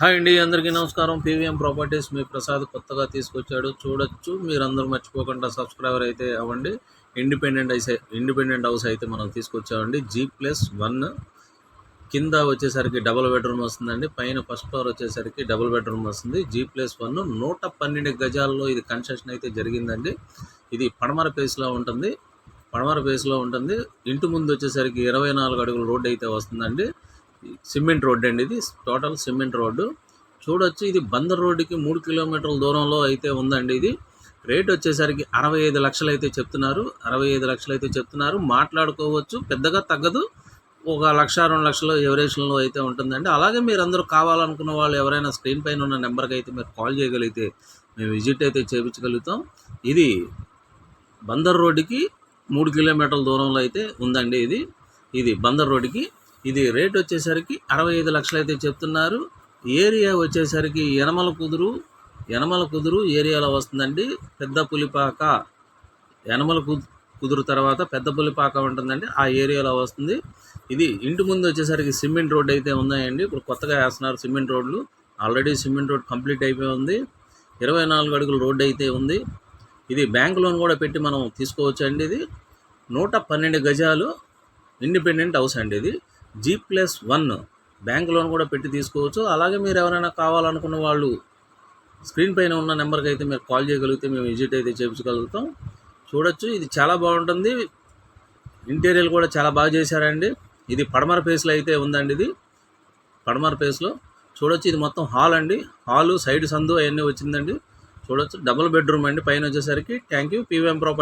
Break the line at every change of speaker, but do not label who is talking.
Hi అండి అందరికీ నమస్కారం. పీవీఎం ప్రాపర్టీస్ మీ ప్రసాద్ కొత్తగా తీసుకొచ్చాడు. చూడొచ్చు మీరందరూ మర్చిపోకుండా సబ్స్క్రైబర్ అయితే అవ్వండి. ఇండిపెండెంట్ హౌస్ ఇండిపెండెంట్ హౌస్ అయితే మనం తీసుకొచ్చామండి. జీ ప్లస్ వన్ కింద వచ్చేసరికి డబుల్ బెడ్రూమ్ వస్తుందండి. పైన ఫస్ట్ ఫ్లోర్ వచ్చేసరికి డబుల్ బెడ్రూమ్ వస్తుంది. జీ ప్లస్ వన్ నూట పన్నెండు గజాల్లో ఇది కన్స్ట్రక్షన్ అయితే జరిగిందండి. ఇది పడమర పేస్లో ఉంటుంది. పడమర పేస్లో ఉంటుంది. ఇంటి ముందు వచ్చేసరికి ఇరవై నాలుగు అడుగుల రోడ్డు అయితే వస్తుందండి. సిమెంట్ రోడ్ అండి ఇది. Total cement road. చూడొచ్చు ఇది బందర్ రోడ్డుకి మూడు కిలోమీటర్ల దూరంలో అయితే ఉందండి ఇది. రేట్ వచ్చేసరికి అరవై ఐదు లక్షలు అయితే చెప్తున్నారు. అరవై ఐదు లక్షలు అయితే చెప్తున్నారు. మాట్లాడుకోవచ్చు పెద్దగా తగ్గదు. ఒక లక్ష రెండు లక్షలు ఎవరేషన్లో అయితే ఉంటుందండి. అలాగే మీరు అందరూ కావాలనుకున్న వాళ్ళు ఎవరైనా స్క్రీన్ పైన ఉన్న నెంబర్కి అయితే మీరు కాల్ చేయగలిగితే మేము విజిట్ అయితే చేయించగలుగుతాం. ఇది బందర్ రోడ్డుకి మూడు కిలోమీటర్ల దూరంలో అయితే ఉందండి ఇది. ఇది బందర్ రోడ్డుకి ఇది రేట్ వచ్చేసరికి అరవై ఐదు లక్షలు అయితే చెప్తున్నారు. ఏరియా వచ్చేసరికి యనమల కుదురు యనమల కుదురు ఏరియాలో వస్తుందండి. పెద్ద పులిపాక యనమల కుదురు తర్వాత పెద్ద పులిపాక ఉంటుందండి. ఆ ఏరియాలో వస్తుంది. ఇది ఇంటి ముందు వచ్చేసరికి సిమెంట్ రోడ్ అయితే ఉన్నాయండి. ఇప్పుడు కొత్తగా వేస్తున్నారు సిమెంట్ రోడ్లు. ఆల్రెడీ సిమెంట్ రోడ్ కంప్లీట్ అయిపోయి ఉంది. ఇరవై నాలుగు అడుగుల రోడ్ అయితే ఉంది. ఇది బ్యాంక్ లోన్ కూడా పెట్టి మనం తీసుకోవచ్చు అండి ఇది. నూట పన్నెండు గజాలు ఇండిపెండెంట్ హౌస్ అండి ఇది. G plus one bank loan కూడా పెట్టి తీసుకోవచ్చు. అలాగే మీరు ఎవరైనా కావాలనుకున్న వాళ్ళు స్క్రీన్ పైన ఉన్న నెంబర్కి అయితే మీరు కాల్ చేయగలిగితే మేము విజిట్ అయితే చేయించగలుగుతాం. చూడొచ్చు ఇది చాలా బాగుంటుంది. ఇంటీరియర్ కూడా చాలా బాగా చేశారండి. ఇది పడమర ఫేస్లో అయితే ఉందండి ఇది. పడమర ఫేస్లో. చూడొచ్చు ఇది మొత్తం హాల్ అండి. హాలు సైడ్ సందు అవన్నీ వచ్చిందండి. చూడొచ్చు డబుల్ బెడ్రూమ్ అండి. పైన వచ్చేసరికి థ్యాంక్ యూ. PVM property